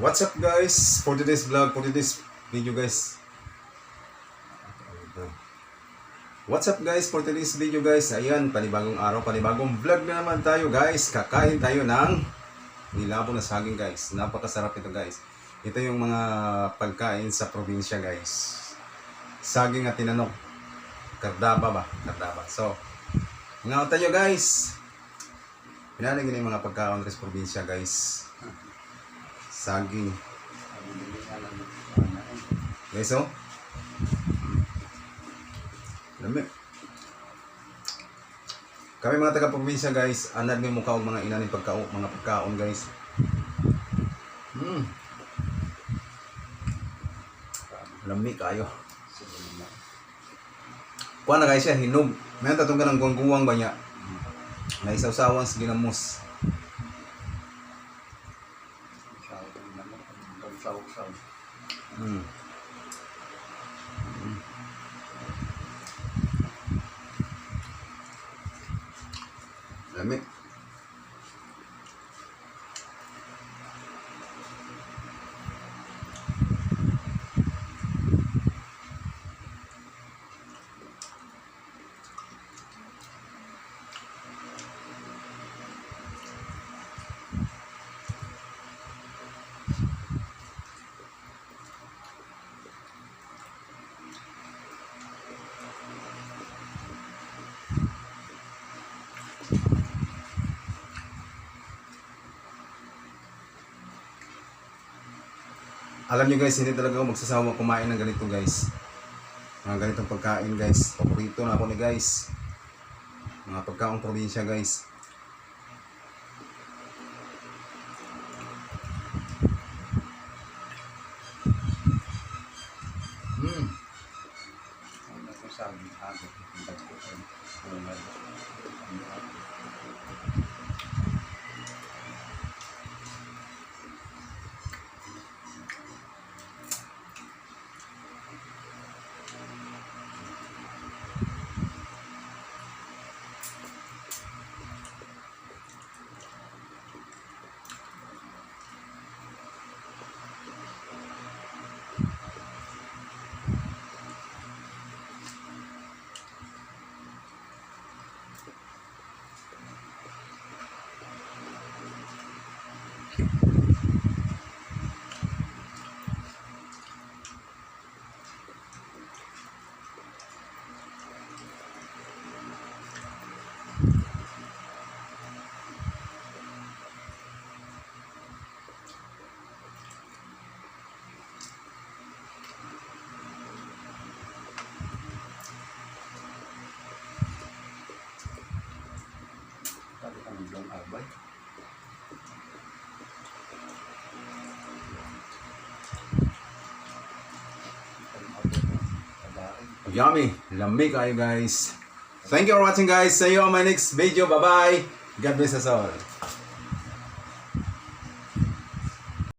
What's up guys? For today's vlog, for today's video guys. What's up guys? For today's video guys. Ayan, panibagong araw, panibagong vlog na naman tayo guys. Kakain tayo ng nilabo na saging guys. Napakasarap ito guys. Ito yung mga pagkain sa probinsya guys. Saging at tinanok. Kardaba ba? Kardaba. So, ngayon tayo guys. Pinalagyan yung mga pagkaon sa probinsya guys. Saging. Guys, oh. Lami. Kami mga taga-probinsya guys, anad may mukha mga inaning pagkaon, mga pagkaon guys. Hmm. Lami kayo. Kuha na guys siya, hinog. May tatong ng guwang-guwang ba niya? Na isaw-sawan sa ginamos. Hmm. Hmm. Lami. Alam nyo guys, hindi talaga ako magsasawa kumain ng ganito guys. Mga ganitong pagkain guys. Paborito na ako ni guys. Mga pagkaong probinsya guys. Hmm. Tapos ang blong abay. Yummy. Lamig kayo guys. Thank you for watching guys. See you on my next video. Bye-bye. God bless us all.